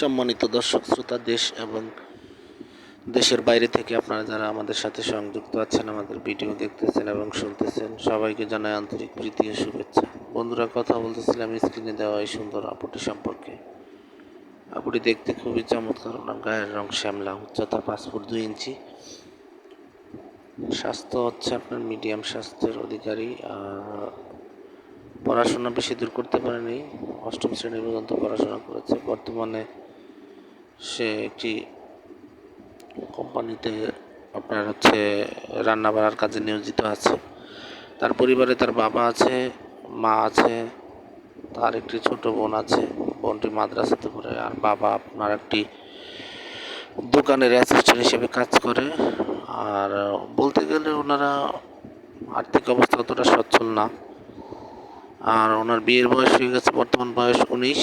সম্মানিত দর্শক, শ্রোতা, দেশ এবং দেশের বাইরে থেকে আপনারা যারা আমাদের সাথে সংযুক্ত আছেন, আমাদের ভিডিও দেখতেছেন এবং শুনতেছেন, সবাইকে জানাই আন্তরিক প্রীতি ও শুভেচ্ছা। বন্ধুরা, কথা বলতেছিলাম স্ক্রিনে দেওয়া এই সুন্দর আপুটি সম্পর্কে। আপুটি দেখতে খুবই চমৎকার, ওনার গায়ের রং শ্যামলা, উচ্চতা পাঁচ ফুট দুই ইঞ্চি। স্বাস্থ্য হচ্ছে আপনার মিডিয়াম স্বাস্থ্যের অধিকারী পড়াশোনা বেশি দূর করতে পারেনি, অষ্টম শ্রেণি পর্যন্ত পড়াশোনা করেছে। বর্তমানে সে একটি কোম্পানিতে আপনার হচ্ছে রান্না বাড়ার কাজে নিয়োজিত আছে। তার পরিবারে তার বাবা আছে, মা আছে, তার একটি ছোট বোন আছে। বোনটি মাদ্রাসাতে পড়ে আর বাবা আপনার একটি দোকানের অ্যাসিস্ট্যান্ট হিসেবে কাজ করে। আর বলতে গেলে ওনারা আর্থিক অবস্থা অতটা সচ্ছল না। আর ওনার বিয়ের বয়স হয়ে গেছে, বর্তমান বয়স উনিশ।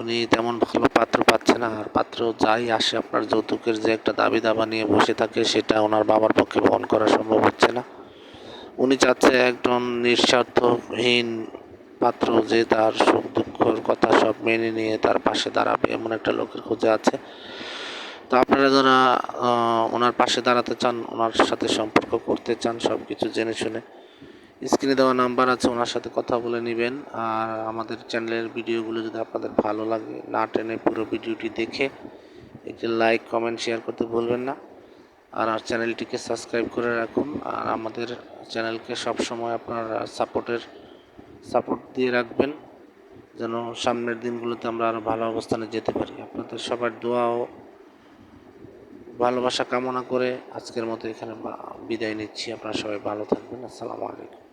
উনি তেমন ভালো পাত্র পাচ্ছে না, আর পাত্র যাই আসে, আপনার যৌতুকের যে একটা দাবি দাবা নিয়ে বসে থাকে, সেটা ওনার বাবার পক্ষে বহন করা সম্ভব হচ্ছে না। উনি চাচ্ছে একজন নিঃস্বার্থহীন পাত্র যে তার সুখ দুঃখর কথা সব মেনে নিয়ে তার পাশে দাঁড়াবে, এমন একটা লোকের খোঁজে আছে। তো আপনারা যারা ওনার পাশে দাঁড়াতে চান, ওনার সাথে সম্পর্ক করতে চান সব কিছু জেনে শুনে স্ক্রিনে দেওয়া নাম্বার আছে, ওনার সাথে কথা বলে নেবেন। আর আমাদের চ্যানেলের ভিডিওগুলো যদি আপনাদের ভালো লাগে, না টেনে পুরো ভিডিওটি দেখে একটি লাইক, কমেন্ট, শেয়ার করতে ভুলবেন না। আর আর চ্যানেলটিকে সাবস্ক্রাইব করে রাখুন। আর আমাদের চ্যানেলকে সবসময় আপনার সাপোর্টের, সাপোর্ট দিয়ে রাখবেন, যেন সামনের দিনগুলোতে আমরা আরও ভালো অবস্থানে যেতে পারি। আপনাদের সবার দোয়া ও ভালোবাসা কামনা করে আজকের মতো এখানে বিদায় নিচ্ছি। আপনারা সবাই ভালো থাকবেন। আসসালামু আলাইকুম।